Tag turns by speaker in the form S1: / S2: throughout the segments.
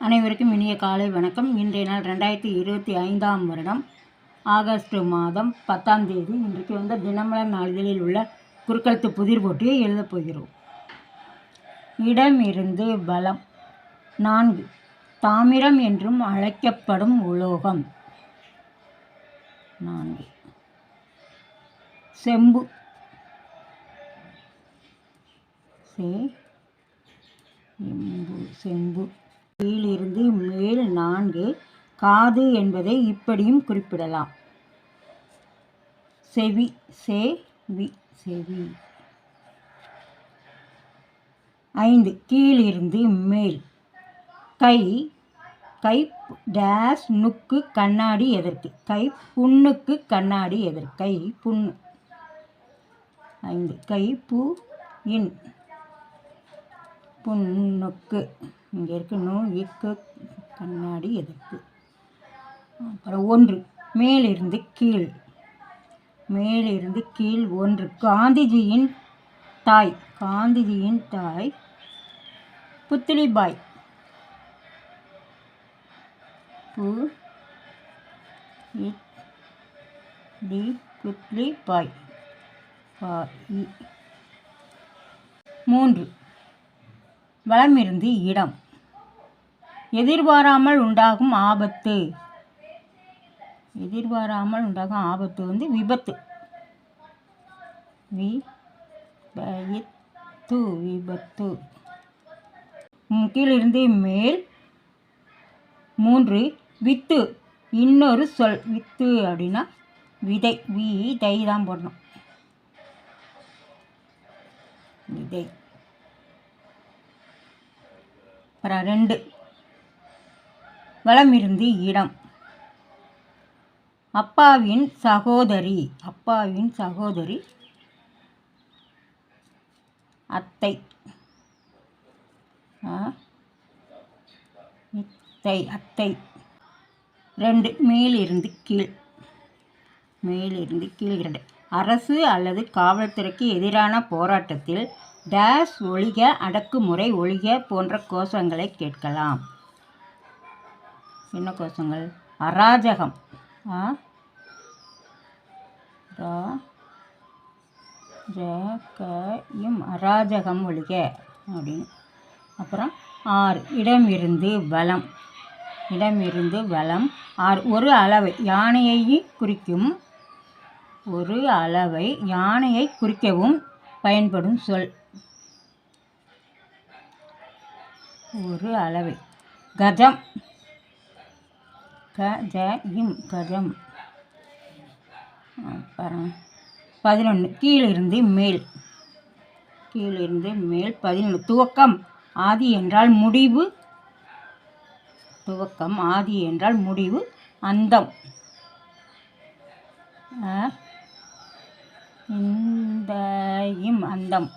S1: அனைவருக்கும் இனிய காலை வணக்கம். இன்றைய நாள் ரெண்டாயிரத்தி இருபத்தி ஐந்தாம் வருடம். ஆகஸ்ட் மாதம் பத்தாம் தேதி இன்றைக்கு வந்து தினமலர் நாளிதழில் உள்ள குறுக்கழுத்து புதிர் போட்டியை எழுதப் போகிறோம். இடமிருந்து பலம். நான்கு. தாமிரம் என்றும் அழைக்கப்படும் உலோகம். நான்கு. செம்பு. செம்பு செம்பு. கீழிருந்து மேல் நான்கு காது என்பதை இப்படியும் குறிப்பிடலாம். செவி சே வி செவி. ஐந்து கீழிருந்து மேல். கை கை டேஸ் நுக்கு கண்ணாடி எதற்கு கை புண்ணுக்கு கண்ணாடி எதற்கு கை புண்ணு. ஐந்து கை பு இன். புண்ணுக்கு. இங்கே இருக்க நூல் இக்கு கண்ணாடி எதற்கு அப்புறம் ஒன்று மேலிருந்து கீழ். மேலிருந்து கீழ் ஒன்று. காந்திஜியின் தாய் காந்திஜியின் தாய் புத்திலிபாய். பு. இ. டி. புத்லிபாய் பா. இ. மூன்று வளமிருந்து இடம். எதிர்பாராமல் உண்டாகும் ஆபத்து. எதிர்பாராமல் உண்டாகும் ஆபத்து வந்து விபத்து. வி விபத்து. முக்கியிலிருந்து கீழிருந்து மேல். மூன்று வித்து. இன்னொரு சொல் வித்து அப்படின்னா விதை வி தை தான் போடணும். விதை. அப்புறம் ரெண்டு. வளமிருந்து இடம். அப்பாவின் சகோதரி அப்பாவின் சகோதரி அத்தை. இத்தை அத்தை. ரெண்டு மேலிருந்து கீழ். மேலிருந்து கீழ் இரண்டு. அரசு அல்லது காவல்துறைக்கு எதிரான போராட்டத்தில் டேஸ் ஒழிக அடக்குமுறை ஒழிக போன்ற கோஷங்களை கேட்கலாம். என்ன கோஷங்கள்? அராஜகம். ஆ ரா க இம் அராஜகம் ஒழிக அப்படின்னு. அப்புறம் ஆறு இடமிருந்து பலம் இடமிருந்து பலம் ஆறு ஒரு அளவை. யானையை குறிக்கும் ஒரு அளவை. யானையை குறிக்கவும் பயன்படும் சொல். ஒரு அளவை. கஜம். க கஜம். அப்புறம் பதினொன்று கீழிருந்து மேல். கீழிருந்து மேல் பதினொன்று துவக்கம். ஆதி என்றால் முடிவு. துவக்கம். ஆதி என்றால் முடிவு. அந்தம். இந்த அந்தம்.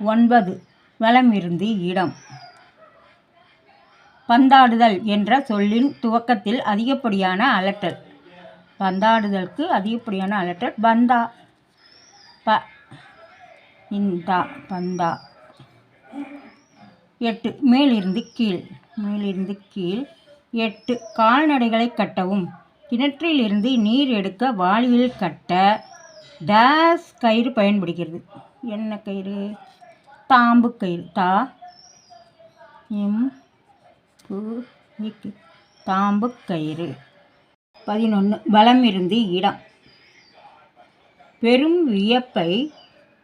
S1: ஒன்பது. வலமிருந்து இடம். பந்தாடுதல் என்ற சொல்லின் துவக்கத்தில் அதிகப்படியான அலட்டல். பந்தாடுதலுக்கு அதிகப்படியான அலட்டல். பந்தா ப இந்தா பந்தா. எட்டு மேலிருந்து கீழ். மேலிருந்து கீழ். எட்டு கால்நடைகளை கட்டவும். கிணற்றிலிருந்து நீர் எடுக்க வாளியில் கட்ட டேஸ் கயிறு பயன்படுகிறது. என்ன கயிறு? தாம்பு கயிறு தா எம் பு தாம்பு கயிறு. பதினொன்று பலமிருந்து இடம். பெரும் வியப்பை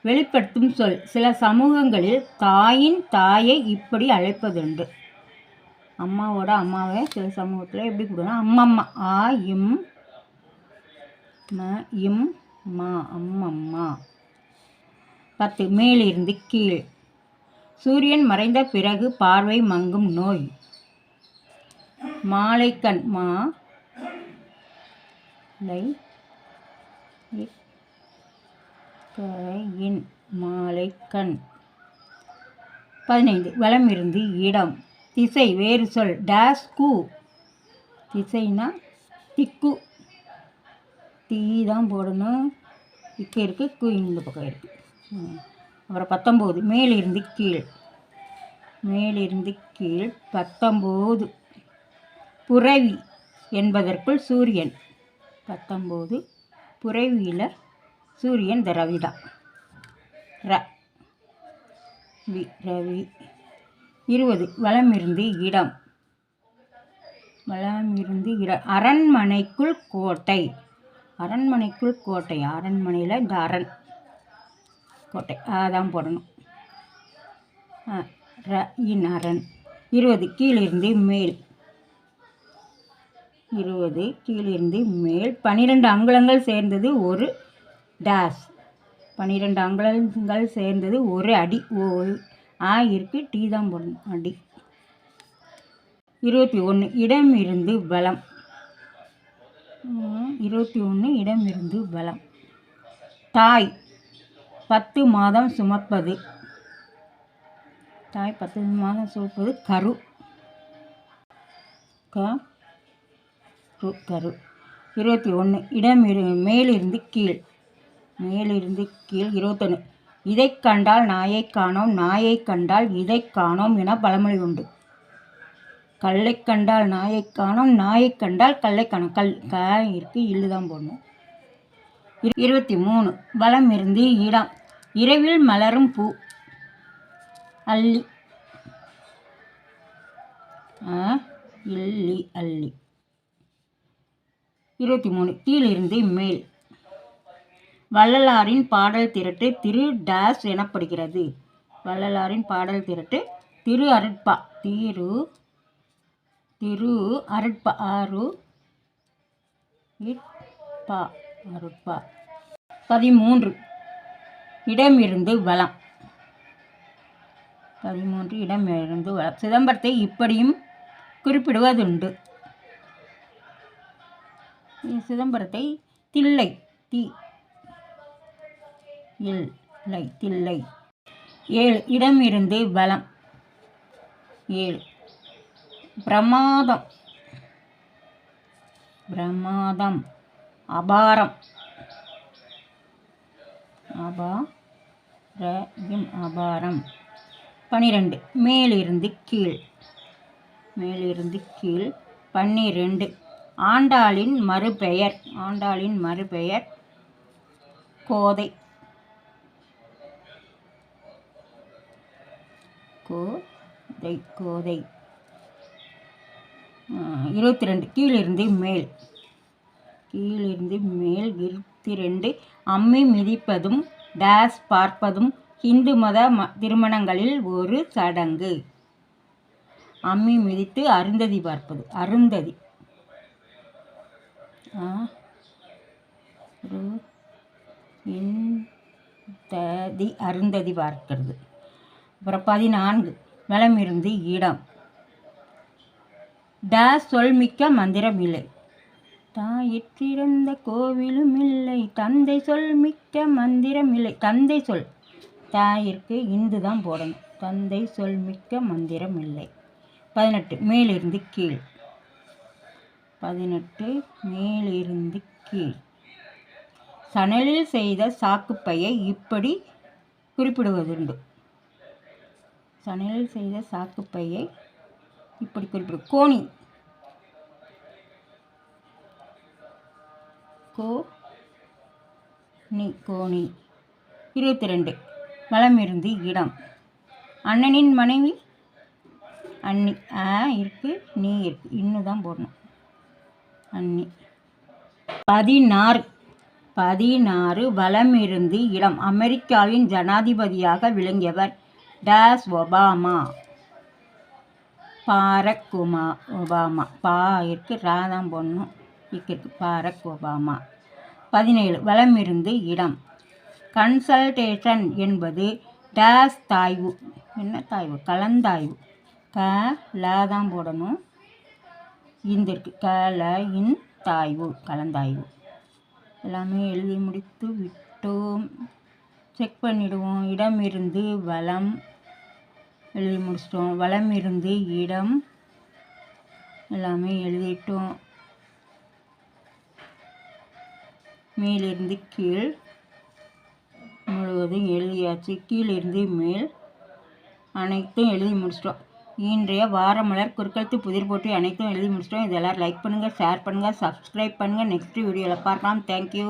S1: வெளிப்படுத்தும் சொல். சில சமூகங்களில் தாயின் தாயை இப்படி அழைப்பதுண்டு. அம்மாவோட அம்மாவை சில சமூகத்தில் எப்படி கூப்பிடுவோம் அம்மம்மா. ஆ இம் ம இம் மா அம்மம்மா. பத்து மேலிருந்து கீழ். சூரியன் மறைந்த பிறகு பார்வை மங்கும் நோய். மாலைக்கண் மா லை மாலைக்கண். பதினைந்து வலமிருந்து இடம். திசை வேறு சொல் டேஸ் கு. திசைனா திக்கு. தீ தான் போடணும். இக்கு இருக்குது கு இந்த பக்கம் இருக்குது அப்புறம் பத்தொம்போது. மேலிருந்து கீழ். மேலிருந்து கீழ் பத்தொம்போது. புறவி என்பதற்குள் சூரியன். பத்தொம்போது. புறவியில் சூரியன் இந்த ரவி தான். ர. வி. ரவி. இருபது. வளமிருந்து இடம். வளமிருந்து இட அரண்மனைக்குள் கோட்டை. அரண்மனைக்குள் கோட்டை. அரண்மனையில் இந்த அரண். கோட்டை அதான் போடணும். ர இன் இருபது கீழிருந்து மேல். இருபது கீழிருந்து மேல். பன்னிரெண்டு அங்குலங்கள் சேர்ந்தது ஒரு டேஷ் பன்னிரெண்டு அங்குலங்கள் சேர்ந்தது ஒரு அடி. ஓ ஆ இருக்கு. டீ தான் போடணும். அடி. இருபத்தி ஒன்று இடம் இருந்து பலம் இருபத்தி ஒன்று இடம் இருந்து பலம் தாய். பத்து மாதம் சுமப்பது. தாய் பத்து மாதம் சுமப்பது கரு. க கரு. இருபத்தி ஒன்று இடம் இரு மேலிருந்து கீழ். மேலிருந்து கீழ் இருபத்தொன்று இதை கண்டால் நாயைக் காணோம். நாயை கண்டால் இதை காணோம் என பழமொழி உண்டு. கல்லை கண்டால் நாயைக் காணோம். நாயைக் கண்டால் கல்லை காணும். கல் க இருக்கு இல்லு தான் போடணும். இருபத்தி மூணு. பலம் இருந்து இடம். இரவில் மலரும் பூ. அல்லி ஆ, இல்லி அல்லி இருபத்தி மூணு கீழிருந்து மேல். வள்ளலாரின் பாடல் திரட்டு திரு டேஸ் எனப்படுகிறது. வள்ளலாரின் பாடல் திரட்டு திரு அருட்பா. திரு திரு அருட்பா. ஆறு இட்பா அருட்பா. பதிமூன்று இடமிருந்து வளம். பதிமூன்று இடமிருந்து வளம். சிதம்பரத்தை இப்படியும் குறிப்பிடுவதுண்டு. சிதம்பரத்தை தில்லை தி இல்லை தில்லை. ஏழு இடமிருந்து வளம். ஏழு பிரமாதம். பிரமாதம். அபாரம். அபா ரயும் அபாரம். பனிரெண்டு மேலிருந்து கீழ். மேலிருந்து கீழ் பன்னிரெண்டு. ஆண்டாளின் மறுபெயர் ஆண்டாளின் மறுபெயர் கோதை. கோதை கோதை. இருபத்தி ரெண்டு கீழிருந்து மேல். கீழிருந்து மேல் இருபத்தி ரெண்டு அம்மி மிதிப்பதும் டேஸ் பார்ப்பதும் ஹிந்து மத ம திருமணங்களில் ஒரு சடங்கு. அம்மி மிதித்து அருந்ததி பார்ப்பது. அருந்ததி. ஆ, அருந்ததி பார்க்கிறது. அப்புறம் பதினான்கு. நிலமிருந்து இடம். டேஸ் சொல்மிக்க மந்திரம் இல்லை. தாயிற்றிருந்த கோவிலும் இல்லை. தந்தை சொல் மிக்க மந்திரம் இல்லை. தந்தை சொல் தாயிற்கு இந்து தான் போடணும். தந்தை சொல் மிக்க மந்திரம் இல்லை. பதினெட்டு மேலிருந்து கீழ். பதினெட்டு மேலிருந்து கீழ். சணலில் செய்த சாக்குப்பையை இப்படி குறிப்பிடுவதுண்டு. சணலில் செய்த சாக்குப்பையை இப்படி குறிப்பிடு. கோணி. கோ நீ கோணி இருபத்தி ரெண்டு வளமிருந்து இடம். அண்ணனின் மனைவி? அண்ணி. ஆ இருக்கு. நீ இருக்கு. இன்னும் தான் போடணும். அண்ணி. பதினாறு. பதினாறு. வளமிருந்து இடம். அமெரிக்காவின் ஜனாதிபதியாக விளங்கியவர் டேஸ் ஒபாமா. Barack Obama. பா இருக்கு. ரா பொண்ணும் இக்கு பாரக் ஒபாமா. பதினேழு வளமிருந்து இடம். கன்சல்டேஷன் என்பது டேஸ் தாய்வு. என்ன தாய்வு? கலந்தாய்வு. க ல தான் போடணும். இந்த இருக்கு க ல இன் தாய்வு கலந்தாய்வு. எல்லாமே எழுதி முடித்து விட்டோம். செக் பண்ணிடுவோம். இடம் இருந்து வளம். எழுதி முடிச்சிட்டோம். வளம் இருந்து இடம். எல்லாமே எழுதிட்டோம். மேலிருந்து கீழ் முழுவதும் எழுதியாச்சு. கீழிருந்து மேல் அனைத்தும் எழுதி முடிச்சிட்டோம். இன்றைய வாரமலர் குறுக்கழுத்து புதிர் போட்டி அனைத்தும் எழுதி முடிச்சிட்டோம். இதெல்லாம் லைக் பண்ணுங்கள் ஷேர் பண்ணுங்கள் சப்ஸ்கிரைப் பண்ணுங்கள் நெக்ஸ்ட் வீடியோவில் பார்க்கலாம். தேங்க்யூ